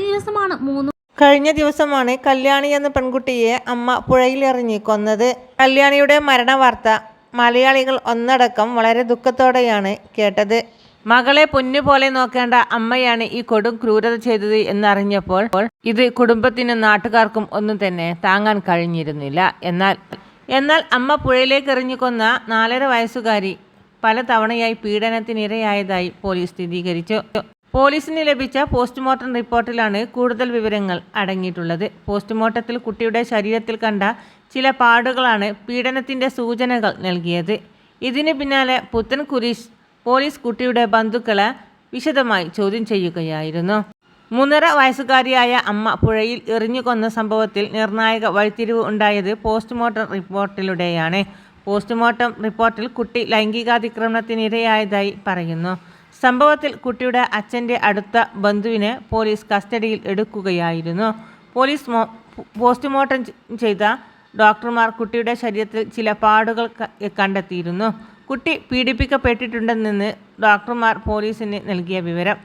ദിവസമാണ് മൂന്ന് കഴിഞ്ഞ ദിവസമാണ് കല്യാണി എന്ന പെൺകുട്ടിയെ അമ്മ പുഴയിലെറിഞ്ഞ് കൊന്നത്. കല്യാണിയുടെ മരണവാർത്ത മലയാളികൾ ഒന്നടക്കം വളരെ ദുഃഖത്തോടെയാണ് കേട്ടത്. മകളെ പൊന്നുപോലെ നോക്കേണ്ട അമ്മയാണ് ഈ കൊടും ക്രൂരത ചെയ്തത് എന്നറിഞ്ഞപ്പോൾ ഇത് കുടുംബത്തിനും നാട്ടുകാർക്കും ഒന്നും തന്നെ താങ്ങാൻ കഴിഞ്ഞിരുന്നില്ല. എന്നാൽ എന്നാൽ അമ്മ പുഴയിലേക്ക് എറിഞ്ഞു കൊന്ന നാലര വയസ്സുകാരി പല തവണയായി പീഡനത്തിനിരയായതായി പോലീസ് സ്ഥിരീകരിച്ചു. പോലീസിന് ലഭിച്ച പോസ്റ്റ്മോർട്ടം റിപ്പോർട്ടിലാണ് കൂടുതൽ വിവരങ്ങൾ അടങ്ങിയിട്ടുള്ളത്. പോസ്റ്റ്മോർട്ടത്തിൽ കുട്ടിയുടെ ശരീരത്തിൽ കണ്ട ചില പാടുകളാണ് പീഡനത്തിന്റെ സൂചനകൾ നൽകിയത്. ഇതിന് പിന്നാലെ പുത്തൻ കുരീഷ് പോലീസ് കുട്ടിയുടെ ബന്ധുക്കളെ വിശദമായി ചോദ്യം ചെയ്യുകയായിരുന്നു. മൂന്നര വയസ്സുകാരിയായ അമ്മ പുഴയിൽ എറിഞ്ഞു കൊന്ന സംഭവത്തിൽ നിർണായക വഴിത്തിരിവ് ഉണ്ടായത് പോസ്റ്റ്മോർട്ടം റിപ്പോർട്ടിലൂടെയാണ്. പോസ്റ്റ്മോർട്ടം റിപ്പോർട്ടിൽ കുട്ടി ലൈംഗികാതിക്രമണത്തിനിരയായതായി പറയുന്നു. സംഭവത്തിൽ കുട്ടിയുടെ അച്ഛന്റെ അടുത്ത ബന്ധുവിനെ പോലീസ് കസ്റ്റഡിയിൽ എടുക്കുകയായിരുന്നു. പോലീസ് പോസ്റ്റ്മോർട്ടം ചെയ്ത ഡോക്ടർമാർ കുട്ടിയുടെ ശരീരത്തിൽ ചില പാടുകൾ കണ്ടെത്തിയിരുന്നു. കുട്ടി പീഡിപ്പിക്കപ്പെട്ടിട്ടുണ്ടെന്ന് ഡോക്ടർമാർ പോലീസിന് നൽകിയ വിവരം.